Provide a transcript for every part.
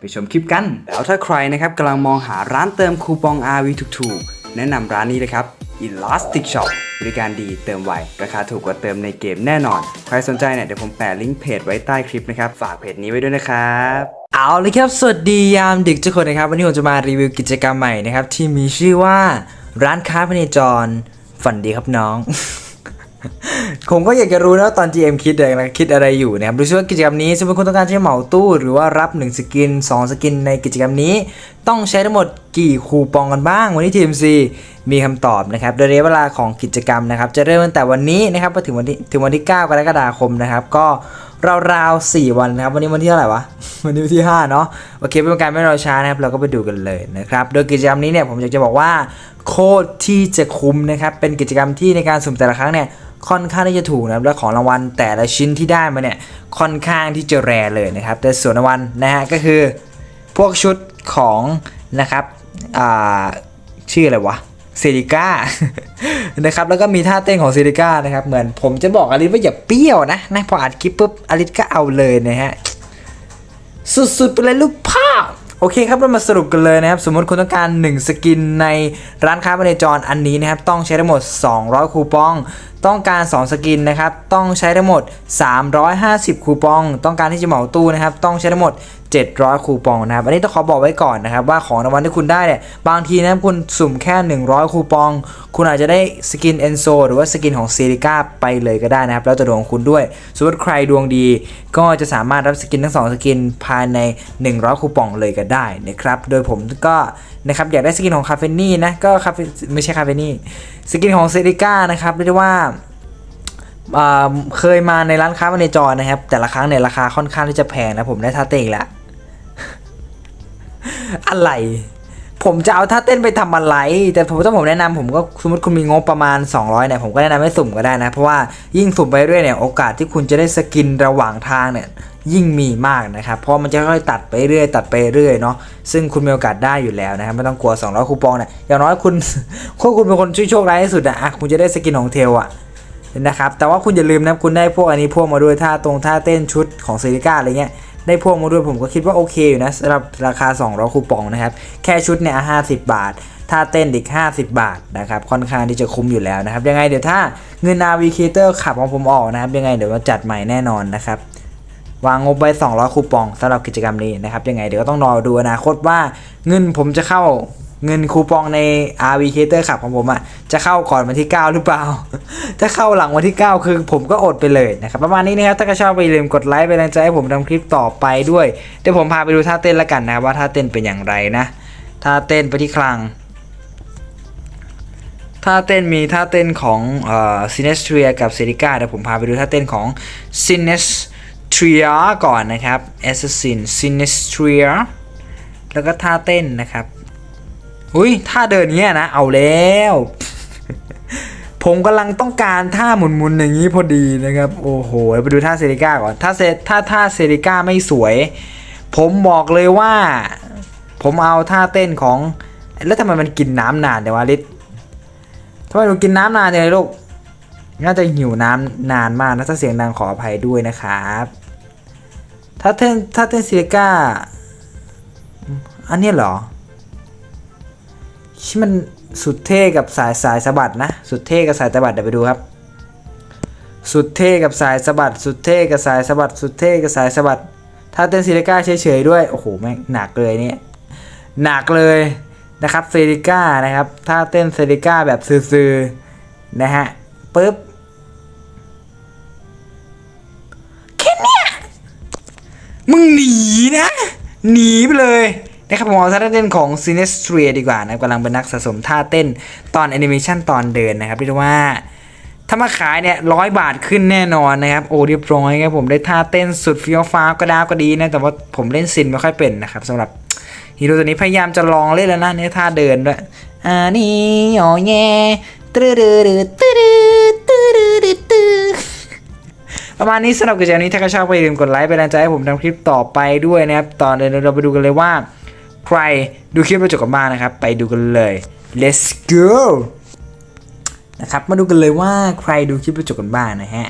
ไปชมคลิปกัน แล้วถ้าใครนะครับกำลังมองหาร้านเติมคูปอง RV ถูกๆ แนะนำร้านนี้เลยครับ Elastic Shop บริการดีเติมไว ราคาถูกกว่าเติมในเกมแน่นอน ใครสนใจเนี่ยเดี๋ยวผมแปะลิงก์เพจไว้ใต้คลิปนะครับ ฝากเพจนี้ไว้ด้วยนะครับเอาเลยครับ สวัสดียามดึกทุกคนนะครับ วันนี้ผมจะมารีวิวกิจกรรมใหม่นะครับ ที่มีชื่อว่าร้านค้าพเนจรฝันดีครับน้อง ผมก็อยากจะรู้นะว่าตอน GM คิดอะไรนะคิดอะไรอยู่นะครับดูซิว่ากิจกรรมนี้สมมติคุณต้องการใช้เหมาตู้ หรือว่ารับ 1 สกิน 2 สกินในกิจกรรมนี้ ต้องใช้ทั้งหมดกี่คูปองกันบ้าง วันนี้ TMC มีคำตอบนะครับโดยระยะเวลาของกิจกรรมนะครับ จะเริ่มตั้งแต่วันนี้นะครับไปถึงวันที่ถึงวันที่ 9 กรกฎาคมนะครับ ก็ราวๆ4วันนะครับ วันนี้วันที่เท่าไหร่วะ วันนี้วันที่ 5 เนาะโอเค เป็นการไม่รอช้านะครับ เราก็ไปดูกันเลยนะครับ โดยกิจกรรมนี้เนี่ยผมอยากจะบอกว่าโคตรที่จะคุ้มนะครับ เป็นกิจกรรมที่ในการสุ่มแต่ละครั้งเนี่ย ค่อนข้างที่จะถูกนะครับและของรางวัลแต่ละชิ้นที่ได้มาเนี่ยค่อนข้างที่จะแรเลยนะครับ แต่ส่วนรางวัลนะฮะก็คือพวกชุดของนะครับอ่าชื่ออะไรวะเซริก้านะครับแล้วก็มีท่าเต้นของเซริก้านะครับเหมือนผมจะบอกอลิสว่าอย่าเปรี้ยวนะนะพออัดคลิปปุ๊บอลิสก็เอาเลยนะฮะสุดๆไปเลยลูกภาพโอเคครับเรามาสรุปกันเลยนะครับ สมมติคุณต้องการ 1 สกินในร้านค้าบริจรอันนี้นะครับ ต้องใช้ทั้งหมด 200 คูปองต้องการ 2 สกินนะครับ ต้องใช้ทั้งหมด 350 คูปอง ต้องการที่จะเหมาตู้นะครับ ต้องใช้ทั้งหมด 700 คูปองนะครับ อันนี้ต้องขอบอกไว้ก่อนนะครับ ว่าของรางวัลที่คุณได้เนี่ย บางทีนะคุณสุ่มแค่ 100 คูปอง คุณอาจจะได้สกินเอนโซหรือว่าสกินของเซริก้าไปเลยก็ได้นะครับ แล้วแต่ดวงของคุณด้วย สมมติใครดวงดี ก็จะสามารถรับสกินทั้ง 2 สกินภายใน 100 คูปองเลยก็ได้นะครับ โดยผมก็นะครับอยากได้สกินของคาเฟนี่นะก็คาเฟไม่ใช่คาเฟนี่สกินของเซริก้านะครับเรียกได้ว่าเคยมาในร้านค้ามาในจอนะครับ แต่ละครั้งเนี่ยราคาค่อนข้างที่จะแพงนะผมได้ทาเตกแล้วอะไร ผมจะเอาท่าเต้นไปทำอะไร แต่ผมถ้าผมแนะนำผมก็สมมติคุณมีงบประมาณ 200เนี่ยผมก็แนะนำให้สุ่มก็ได้นะ เพราะว่ายิ่งสุ่มไปเรื่อยเนี่ยโอกาสที่คุณจะได้สกินระหว่างทางเนี่ยยิ่งมีมากนะครับเพราะมันจะค่อยตัดไปเรื่อยตัดไปเรื่อยเนาะซึ่งคุณมีโอกาสได้อยู่แล้วนะครับไม่ต้องกลัว 200 คูปองเนี่ยอย่างน้อยคุณคุณคุณเป็นคนโชคร้ายที่สุดอะอะคุณจะได้สกินของเทลอะนะครับแต่ว่าคุณอย่าลืมนะคุณได้พวกอันนี้พวกมาด้วยท่าตรงท่าเต้นชุดของเซริก้าอะไรเงี้ย ได้พวกมาด้วยผมก็คิดว่าโอเคอยู่นะสำหรับราคา 200 คูปองนะครับ แค่ชุดเนี่ย50 บาท ถ้าเต้นอีก 50 บาทนะครับ ค่อนข้างที่จะคุ้มอยู่แล้วนะครับ ยังไงเดี๋ยวถ้าเงินนาวีเคเตอร์ขับของผมออกนะครับ ยังไงเดี๋ยวมาจัดใหม่แน่นอนนะครับวางงบไว้ 200 คูปองสำหรับกิจกรรมนี้นะครับ ยังไงเดี๋ยวก็ต้องรอดูอนาคตว่าเงินผมจะเข้า เงินคูปองใน RV Cater ขับของผมอะ่ะจะเข้าก่อนวันที่ 9 หรือเปล่า ถ้าเข้าหลังวันที่ 9 คือผมก็อดไปเลยนะครับประมาณนี้นะครับถ้าใครชอบไปลืมกดไลค์เป็นกำลังใจให้ผมทำคลิปต่อไปด้วยเดี๋ยวผมพาไปดูท่าเต้นแล้วกันนะครับว่าท่าเต้นเป็นอย่างไรนะท่าเต้นไปที่คลังท่าเต้นมีท่าเต้นของซินเนสเทรียกับเซริก้าเดี๋ยวผมพาไปดูท่าเต้นของซินเนสเทรียก่อนนะครับ Assassin s i n e s t r i a แล้วก็ท่าเต้นนะครับ อุ้ยท่าเดินเงี้ยนะ เอาแล้ว ผมกำลังต้องการท่าหมุนๆอย่างนี้พอดีนะครับ โอ้โหไปดูท่าเซริก้าก่อน ถ้าเซถ้าท่าเซริก้าไม่สวย ผมบอกเลยว่า ผมเอาท่าเต้นของ แล้วทำไมมันกินน้ำนานแต่ว่าลิศทำไมหนูกินน้ำนานเลยลูกน่าจะหิวน้ำนานมากนะถ้าเสียงดังขออภัยด้วยนะครับ ถ้าเต้นถ้าเต้นเซริก้าอันนี้เหรอ ที่มันสุดเท่กับสายสายสะบัดนะ สุดเท่กับสายสะบัดเดี๋ยวไปดูครับ สุดเท่กับสายสะบัด สุดเท่กับสายสะบัด สุดเท่กับสายสะบัด ถ้าเต้นซิลิก้าเฉยๆด้วย โอ้โหแม่งหนักเลยเนี่ย หนักเลยนะครับเซริก้านะครับ ถ้าเต้นเซริก้าแบบซื่อๆนะฮะปึ๊บแค่เนี้ยมึงหนีนะ หนีไปเลย นะครับผมเอาท่าเต้นของ s i n e s t r i a ดีกว่านะกำลังเป็นนักสะสมท่าเต้นตอนแอนิเมชันตอนเดินนะครับเรียกว่าถ้ามาขายเนี่ยร้อยบาทขึ้นแน่นอนนะครับโอ้เรียบร้อยครับผมได้ท่าเต้นสุดฟี้ยวฟ้าก็ดาวก็ดีนะแต่ว่าผมเล่นซินไม่ค่อยเป็นนะครับสำหรับฮีโร่ตัวนี้พยายามจะลองเล่นแล้วนะเนี่ยท่าเดินด้วยอ่านี่อ๋อแง่ตื้อดื้อดื้อตื้อดื้อตื้อดื้อดื้อตื้อประมาณนี้สำหรับกิจกรรมนี้ถ้าใครชอบก็อย่าลืมกดไลค์เป็นแรงใจให้ผมทำคลิปต่อไปด้วยนะครับตอนเดี๋ยวเราไปดูกันเลยว่า ใครดูคลิปเราจบกันบ้างนะครับ ไปดูกันเลย let's go นะครับมาดูกันเลยว่าใครดูคลิปเราจบกันบ้างนะฮะ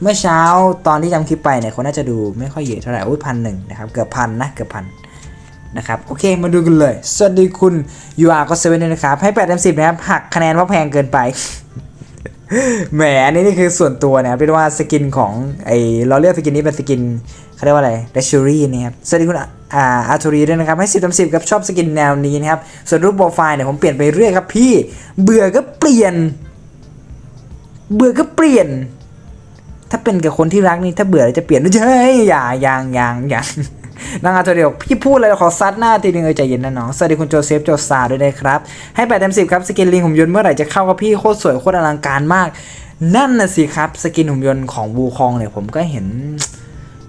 เมื่อเช้าตอนที่ทำคลิปไปเนี่ยคนน่าจะดูไม่ค่อยเยอะเท่าไหร่อุ้ยพันหนึ่งนะครับเกือบพันนะเกือบพันนะครับโอเคมาดูกันเลย สวัสดีคุณ UR ก็เซเว่นนะครับให้8เต็ม10นะครับหักคะแนนเพราะแพงเกินไป แหมอันนี้นี่คือส่วนตัวนะครับเรียกว่าสกินของไอเราเรียสกินนี้เป็นสกินเขาเรียกว่าอะไรเดชูรี่นะครับสวัสดีคุณอ่าอาร์ทูรีด้วยนะครับ ให้10เต็ม10กับชอบสกินแนวนี้นะครับ ส่วนรูปโปรไฟล์เนี่ยผมเปลี่ยนไปเรื่อยครับพี่ เบื่อก็เปลี่ยน เบื่อก็เปลี่ยน ถ้าเป็นกับคนที่รักนี่ถ้าเบื่อจะเปลี่ยนไม่ใช่อย่าอย่างอย่างอย่าง นางอาตัวเดียวพี่พูดอะไรขอซัดหน้าทีนึงเออใจเย็นนะน้องสวัสดีคุณโจเซฟโจซาด้วยนะครับ ให้แปดเต็มสิบครับสกินลิงหุ่นยนต์เมื่อไหร่จะเข้ากับพี่โคตรสวยโคตรอลังการมาก นั่นน่ะสิครับสกินหุ่นยนต์ของวูคองเนี่ยผมก็เห็น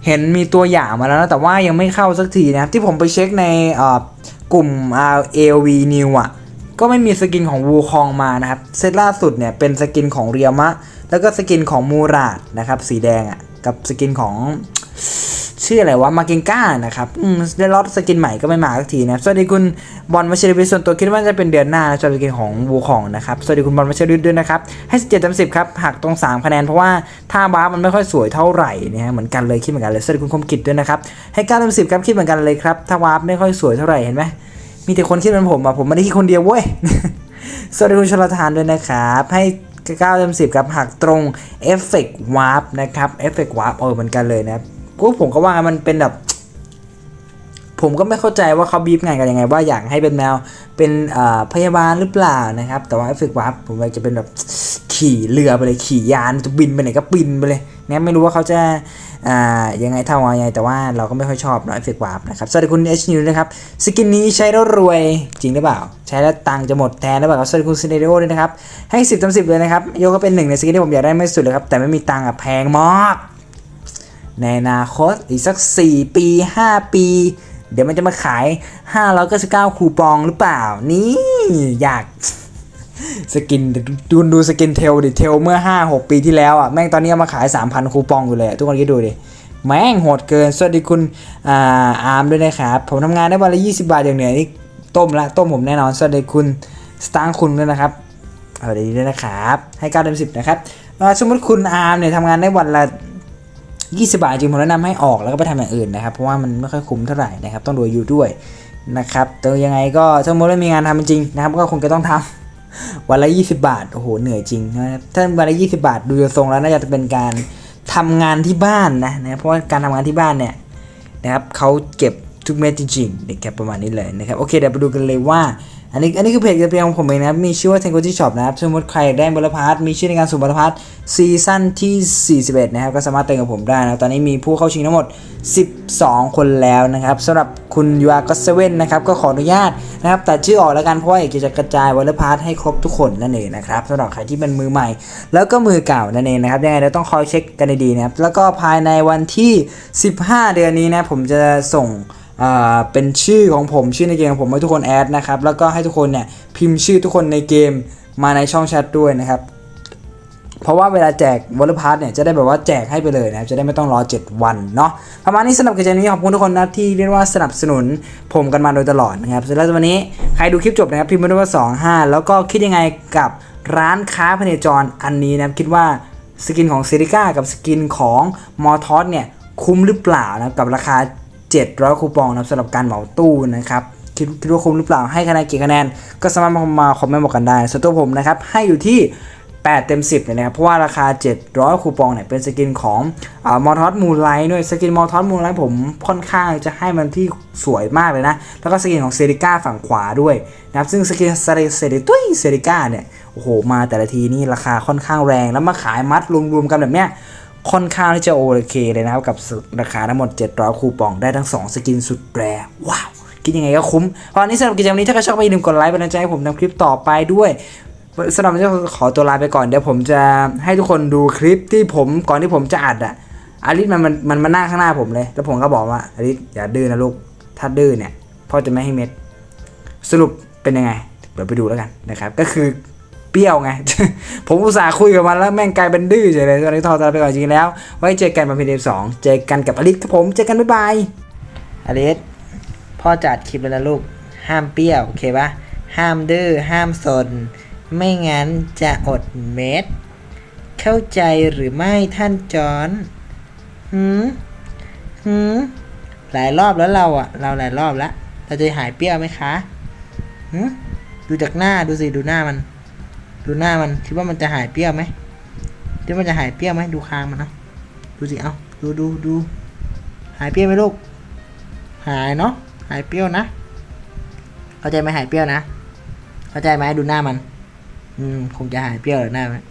เห็นมีตัวอย่างมาแล้วนะแต่ว่ายังไม่เข้าสักทีนะครับที่ผมไปเช็คในกลุ่ม RLV New อะก็ไม่มีสกินของวูคองมานะครับเซตล่าสุดเนี่ยเป็นสกินของเรียมะ แล้วก็สกินของมูราดนะครับสีแดงอะกับสกินของ ชื่ออะไรวะมาเกงก้านะครับอืมได้ล็อตสกินใหม่ก็ไม่มาสักทีนะสวัสดีคุณบอลวัชริวิทย์ส่วนตัวคิดว่าจะเป็นเดือนหน้านะสกินของวูคองนะครับสวัสดีคุณบอลวัชริวิทย์ด้วยนะครับให้17เต็ม10ครับหักตรง3คะแนนเพราะว่าท่าบ้าร์มันไม่ค่อยสวยเท่าไหร่นะฮะเหมือนกันเลยคิดเหมือนกันเลยสวัสดีคุณคมกิจด้วยนะครับให้9เต็ม10ครับคิดเหมือนกันเลยครับท่าวาร์ไม่ค่อยสวยเท่าไหร่เห็นไหมมีแต่คนคิดเหมือนผมอะผมไม่ได้คิดคนเดียวเว้ยสวัสดีคุณชลทานด้วยนะครับให้9เต็ม10ครับหักตรงเอฟเฟกต์วาร์ปนะครับเอฟเฟกต์วาร์ปเออเหมือนกันเลยนะครับ กูผมก็ว่ามันเป็นแบบ ผมก็ไม่เข้าใจว่าเขาบีบงานกันยังไง ว่าอยากให้เป็นแมวเป็นพยาบาลหรือเปล่านะครับ แต่ว่าเอฟเฟกต์วาร์ปผมว่าจะเป็นแบบขี่เรือไปเลยขี่ยานจะบินไปไหนก็บินไปเลยเนี่ยไม่รู้ว่าเขาจะอ่ายังไงเท่ายังไงแต่ว่าเราก็ไม่ค่อยชอบเนาะเอฟเฟกต์วาร์ปนะครับสวัสดีคุณ H New นะครับสกินนี้ใช้แล้วรวยจริงหรือเปล่า ใช้แล้วตังค์จะหมดแทนหรือเปล่าสวัสดีคุณซีเนโอด้วยนะครับให้10ต็ม10เลยนะครับโยก็เป็นหนึ่งในสกินที่ผมอยากได้ไม่สุดเลยครับแต่ไม่มีตังค์อะแพงมาก ในอนาคตอีกสัก 4 ปี 5 ปี เดี๋ยวมันจะมาขาย 599 คูปองหรือเปล่า นี่อยากสกินดูดูสกินเทลดิเทลเมื่อ 5-6 ปีที่แล้วอะแม่งตอนนี้เอามาขาย 3,000 คูปองอยู่เลย ทุกคนคิดดูดิ แม่งโหดเกิน สวัสดีคุณอ่าอาร์มด้วยนะครับ ผมทำงานได้วันละ 20 บาทอย่างเหนื่อยนี่ต้มละต้มผมแน่นอน สวัสดีคุณสตางค์คุณด้วยนะครับสวัสดีด้วยนะครับ ให้9เต็ม10 นะครับสมมติคุณอาร์มเนี่ยทำงานได้วันละ 20 บาทจริงผมแนะนำให้ออกแล้วก็ไปทำอย่างอื่นนะครับ เพราะว่ามันไม่ค่อยคุ้มเท่าไหร่นะครับ ต้องดูอายุด้วยนะครับแต่ยังไงก็ถ้าสมมติว่ามีงานทำจริงนะครับ ก็คงจะต้องทำวันละ 20 บาท โอ้โห เหนื่อยจริงนะครับ ถ้าวันละ 20 บาท ดูทรงแล้วน่าจะเป็นการทำงานที่บ้านนะนะ เพราะว่าการทำงานที่บ้านเนี่ยนะครับเขาเก็บทุกเม็ดจริงๆนะครับประมาณนี้เลยนะครับ โอเค เดี๋ยวไปดูกันเลยว่า อันนี้อันนี้คือเพจกระเพียงของผมเองนะครับ มีชื่อว่า t e n g o t i Shop นะครับสมมติใครอยากได้บลพาร์ทมีชื่อในการสุ่มบลพาร์ทซีซั่นที่ 41 นะครับ ก็สามารถเติมกับผมได้นะตอนนี้มีผู้เข้าชิงทั้งหมด 12 คนแล้วนะครับสำหรับคุณยูอาร์ก็เซเว่นนะครับ ก็ขออนุญาตนะครับแตัดชื่อออกแล้วกันเพราะว่าอยากจะกระจายบลพาร์ทให้ครบทุกคนนั่นเองนะครับสำหรับใครที่เป็นมือใหม่ แล้วก็มือเก่านั่นเองนะครับยังไงเราต้องคอยเช็คกันดีๆนะครับแล้วก็ภายในวันที่ 15 เดือนนี้นะผมจะส่ง เป็นชื่อของผมชื่อในเกมของผมให้ทุกคนแอดนะครับแล้วก็ให้ทุกคนเนี่ยพิมพ์ชื่อทุกคนในเกมมาในช่องแชทด้วยนะครับเพราะว่าเวลาแจกวอลเลย์พาร์ทเนี่ยจะได้แบบว่าแจกให้ไปเลยนะครับจะได้ไม่ต้องรอ 7 วันเนาะประมาณนี้สำหรับกิจกรรมนี้ขอบคุณทุกคนนะที่เรียกว่าสนับสนุนผมกันมาโดยตลอดนะครับแล้ววันนี้ใครดูคลิปจบนะครับพิมพ์มาด้วยว่า25 แล้วก็คิดยังไงกับร้านค้าพเนจรอันนี้นะครับคิดว่าสกินของเซริก้ากับสกินของมอทอสเนี่ยคุ้มหรือเปล่านะกับราคา 700 คูปองนะสำหรับการเหมาตู้นะครับคิดคิดว่าคุ้มหรือเปล่าให้คะแนนกี่คะแนน ก็สามารถมาคอมเมนต์บอกกันได้ ส่วนตัวผมนะครับให้อยู่ที่ 8 เต็ม 10เลยนะครับเพราะว่าราคา 700 คูปองเนี่ยเป็นสกินของมอทอสมูลไลท์ด้วยสกินมอทอสมูลไลท์ผมค่อนข้างจะให้มันที่สวยมากเลยนะ แล้วก็สกินของเซริก้าฝั่งขวาด้วยนะครับซึ่งสกินเซริเซริตุ้ยเซริก้าเนี่ยโอ้โหมาแต่ละทีนี่ราคาค่อนข้างแรงแล้วมาขายมัดรวมๆกันแบบเนี้ย ค่อนข้างที่จะโอเคเลยนะครับ กับราคาทั้งหมด 700 คูปองได้ทั้ง 2 สกินสุดแรว้าว คิดยังไงก็คุ้มเพราะนี้สำหรับกิจกรรมนี้ถ้าใครชอบไปอย่าลืมกดไลค์เป็นกำลังใจให้ผมทำคลิปต่อไปด้วยสำหรับวันนี้ขอตัวลาไปก่อนเดี๋ยวผมจะให้ทุกคนดูคลิปที่ผมก่อนที่ผมจะอัดอะอาริสมันมันมันมาหนั่งข้างหน้าผมเลย แล้วผมก็บอกว่าอาริสอย่าดื้อนะลูก ถ้าดื้อเนี่ยพ่อจะไม่ให้เม็ด สรุปเป็นยังไง เดี๋ยวไปดูแล้วกันนะครับ ก็คือ เปรี้ยวไง ผมอุตส่าห์คุยกับมันแล้วแม่งกลายเป็นดื้อเฉยเลยตอนนี้ทอตาไปก่อนจริงแล้ว ไว้เจอกันมาเป็นเดสองเจอกันกับอลิสครับผมเจอกันบ๊ายบายอลิสพ่อจัดคลิปแล้วนะลูกห้ามเปรี้ยวโอเคปะห้ามดื้อห้ามสน ไม่งั้นจะอดเม็ด เข้าใจหรือไม่ท่านจอนหืมหืมหลายรอบแล้วเราอะเราหลายรอบแล้วเราจะหายเปรี้ยวไหมคะหืมดูจากหน้าดูสิดูหน้ามัน ดูหน้ามันคิดว่ามันจะหายเปรี้ยวไหมคิดว่ามันจะหายเปรี้ยวไหมดูคางมันนะดูสิเอาดูดูดูหายเปรี้ยวไหมลูก หายเนาะหายเปรี้ยวนะ เข้าใจไหมหายเปรี้ยวนะ เข้าใจไหมดูหน้ามัน อืมคงจะหายเปรี้ยวเลยหน้ามัน